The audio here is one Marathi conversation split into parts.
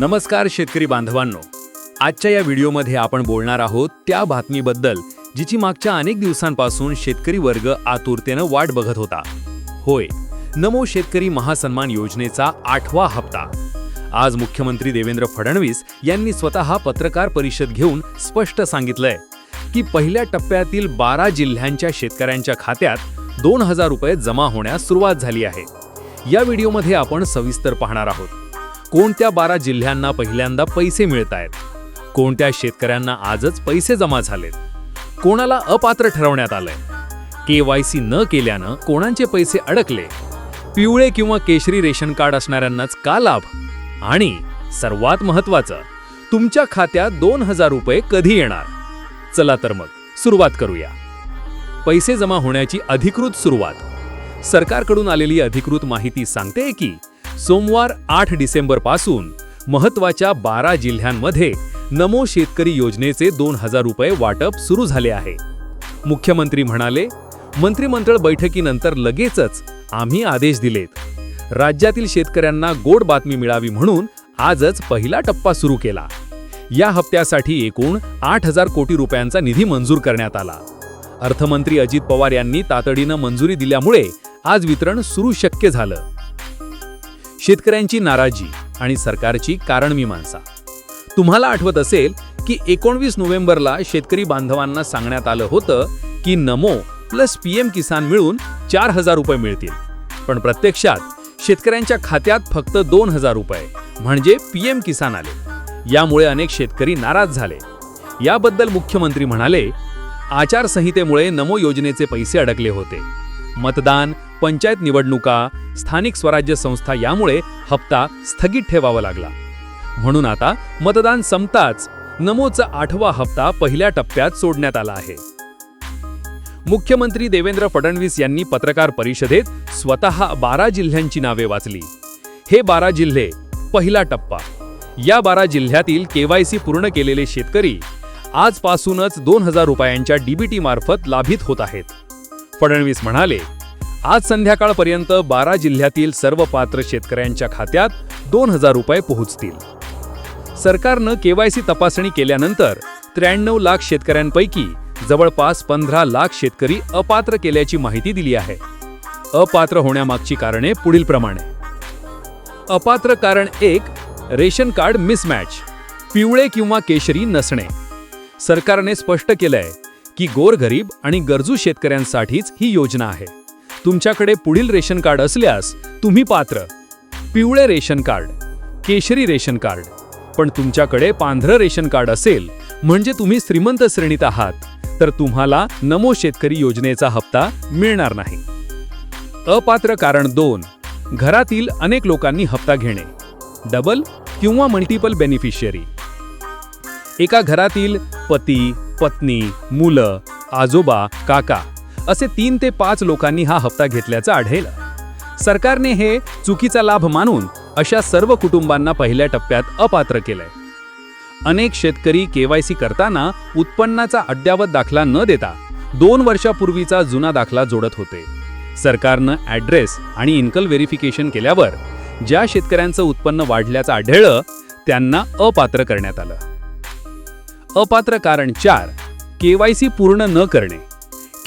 नमस्कार शेतकरी बांधवांनो. आजच्या या व्हिडिओमध्ये आपण बोलणार आहोत त्या बातमीबद्दल जिची मागच्या अनेक दिवसांपासून शेतकरी वर्ग आतुरतेनं वाट बघत होता. होय नमो शेतकरी महासन्मान योजनेचा आठवा हप्ता. आज मुख्यमंत्री देवेंद्र फडणवीस यांनी स्वतः पत्रकार परिषद घेऊन स्पष्ट सांगितलंय की पहिल्या टप्प्यातील बारा जिल्ह्यांच्या शेतकऱ्यांच्या खात्यात दोन हजार रुपये जमा होण्यास सुरुवात झाली आहे. या व्हिडिओमध्ये आपण सविस्तर पाहणार आहोत. कोणत्या बारा जिल्ह्यांना पहिल्यांदा पैसे मिळत आहेत? कोणत्या शेतकऱ्यांना आजच पैसे जमा झालेत? कोणाला अपात्र ठरवण्यात आलंय? के वाय सी न केल्यानं कोणाचे पैसे अडकले? पिवळे किंवा केशरी रेशन कार्ड असणाऱ्यांनाच का लाभ? आणि सर्वात महत्वाचं तुमच्या खात्यात दोन हजार रुपये कधी येणार? चला तर मग सुरुवात करूया. पैसे जमा होण्याची अधिकृत सुरुवात. सरकारकडून आलेली अधिकृत माहिती सांगते की सोमवार आठ डिसेंबरपासून महत्त्वाच्या बारा जिल्ह्यांमध्ये नमो शेतकरी योजनेचे दोन हजार रुपये वाटप सुरू झाले आहे. मुख्यमंत्री म्हणाले मंत्रिमंडळ बैठकीनंतर लगेचच आम्ही आदेश दिलेत. राज्यातील शेतकऱ्यांना गोड बातमी मिळावी म्हणून आजच पहिला टप्पा सुरू केला. या हप्त्यासाठी एकूण आठ हजार कोटी रुपयांचा निधी मंजूर करण्यात आला. अर्थमंत्री अजित पवार यांनी तातडीनं मंजुरी दिल्यामुळे आज वितरण सुरू शक्य झालं. शेतकऱ्यांची नाराजी आणि सरकारची कारणमीमांसा तुम्हाला आठवत असेल की एकोणवीस नोव्हेंबरला शेतकरी बांधवांना सांगण्यात आलं होतं की नमो प्लस पीएम किसान मिळून चार हजार रुपये मिळतील. पण प्रत्यक्षात शेतकऱ्यांच्या खात्यात फक्त दोन हजार रुपये म्हणजे पीएम किसान आले. यामुळे अनेक शेतकरी नाराज झाले. याबद्दल मुख्यमंत्री म्हणाले आचारसंहितेमुळे नमो योजनेचे पैसे अडकले होते. मतदान पंचायत निवडणुका स्थानिक स्वराज्य संस्था यामुळे हप्ता स्थगित ठेवावा लागला. म्हणून आता मतदान संपताच नमोचा आठवा हप्ता पहिल्या टप्प्यात सोडण्यात आला आहे. मुख्यमंत्री देवेंद्र फडणवीस यांनी पत्रकार परिषदेत स्वतः बारा जिल्ह्यांची नावे वाचली. हे बारा जिल्हे पहिला टप्पा. या बारा जिल्ह्यातील केवायसी पूर्ण केलेले शेतकरी आजपासूनच दोन हजार रुपयांच्या डीबीटी मार्फत लाभित होत आहेत. फडणवीस म्हणाले आज संध्याकाळपर्यंत बारा जिल्ह्यातील सर्व पात्र शेतकऱ्यांच्या खात्यात दोन हजार रुपये पोहोचतील. सरकारनं केवायसी तपासणी केल्यानंतर त्र्याण्णव लाख शेतकऱ्यांपैकी जवळपास पंधरा लाख शेतकरी अपात्र केल्याची माहिती दिली आहे. अपात्र होण्यामागची कारणे पुढीलप्रमाणे अपात्र कारण एक रेशन कार्ड मिसमॅच पिवळे किंवा केशरी नसणे. सरकारने स्पष्ट केलंय की गोरगरीब आणि गरजू शेतकऱ्यांसाठीच ही योजना आहे. तुमच्याकडे पुढील रेशन कार्ड असल्यास तुम्ही पात्र. पिवळे रेशन कार्ड केशरी रेशन कार्ड. पण तुमच्याकडे पांढरं रेशन कार्ड असेल म्हणजे तुम्ही श्रीमंत श्रेणीत आहात तर तुम्हाला नमो शेतकरी योजनेचा हप्ता मिळणार नाही. अपात्र कारण दोन घरातील अनेक लोकांनी हप्ता घेणे. डबल किंवा मल्टिपल बेनिफिशियरी. एका घरातील पती पत्नी मुलं आजोबा काका. असे तीन ते पाच लोकांनी हा हप्ता घेतल्याचं आढळलं. सरकारने हे चुकीचा लाभ मानून अशा सर्व कुटुंबांना पहिल्या टप्प्यात अपात्र केलंय. अनेक शेतकरी केवायसी करताना उत्पन्नाचा अद्यावत दाखला न देता दोन वर्षापूर्वीचा जुना दाखला जोडत होते. सरकारनं ॲड्रेस आणि इन्कम व्हेरिफिकेशन केल्यावर ज्या शेतकऱ्यांचं उत्पन्न वाढल्याचं आढळलं त्यांना अपात्र करण्यात आलं. अपात्र कारण चार केवायसी पूर्ण न करणे.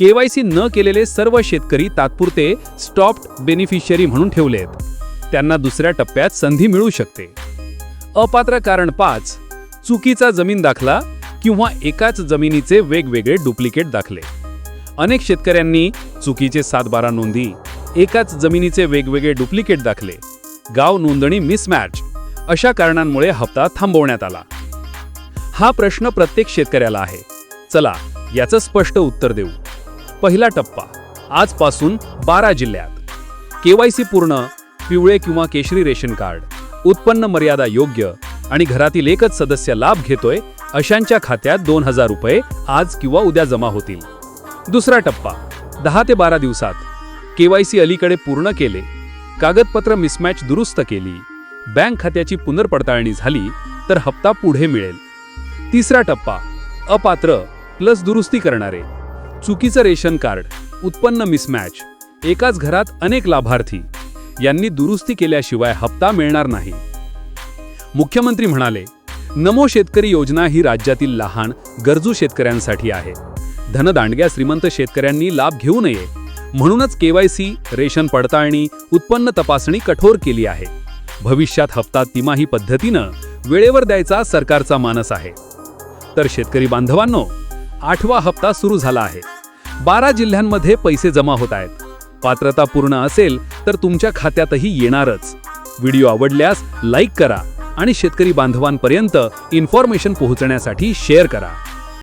केवायसी न केलेले सर्व शेतकरी तात्पुरते स्टॉप्ड बेनिफिशियरी म्हणून ठेवलेत. त्यांना दुसऱ्या टप्प्यात संधी मिळू शकते. अपात्र कारण पाच चुकीचा जमीन दाखला किंवा एकाच जमिनीचे वेगवेगळे डुप्लिकेट दाखले. अनेक शेतकऱ्यांनी चुकीचे सात बारा नोंदी एकाच जमिनीचे वेगवेगळे डुप्लिकेट दाखले. गाव नोंदणी मिसमॅच अशा कारणांमुळे हप्ता थांबवण्यात आला. हा प्रश्न प्रत्येक शेतकऱ्याला आहे. चला याचं स्पष्ट उत्तर देऊ. पहिला टप्पा आजपासून बारा जिल्ह्यात. केवायसी पूर्ण पिवळे किंवा केशरी रेशन कार्ड उत्पन्न मर्यादा योग्य आणि घरातील एकच सदस्य लाभ घेतोय अशांच्या खात्यात दोन हजार रुपये आज किंवा उद्या जमा होतील. दुसरा टप्पा दहा ते बारा दिवसात केवायसी अलीकडे पूर्ण केले कागदपत्र मिसमॅच दुरुस्त केली बँक खात्याची पुनर्पडताळणी झाली तर हप्ता पुढे मिळेल. तिसरा टप्पा अपात्र प्लस दुरुस्ती करणारे चुकीचं रेशन कार्ड उत्पन्न मिसमॅच एकाच घरात अनेक लाभार्थी यांनी दुरुस्ती केल्याशिवाय हप्ता मिळणार नाही. मुख्यमंत्री म्हणाले नमो शेतकरी योजना ही राज्यातील लहान गरजू शेतकऱ्यांसाठी आहे. धनदांडग्या श्रीमंत शेतकऱ्यांनी लाभ घेऊ नये. म्हणूनच केवायसी रेशन पडताळणी उत्पन्न तपासणी कठोर केली आहे. भविष्यात हप्ता तिमाही पद्धतीनं वेळेवर द्यायचा सरकारचा मानस आहे. तर शेतकरी बांधवांनो आठवा हप्ता सुरू झाला आहे. बारा जिल्ह्यांमध्ये पैसे जमा होत आहेत. पात्रता पूर्ण असेल तर तुमच्या खात्यातही येणारच. व्हिडिओ आवडल्यास लाईक करा आणि शेतकरी बांधवांपर्यंत इन्फॉर्मेशन पोहोचण्यासाठी शेअर करा.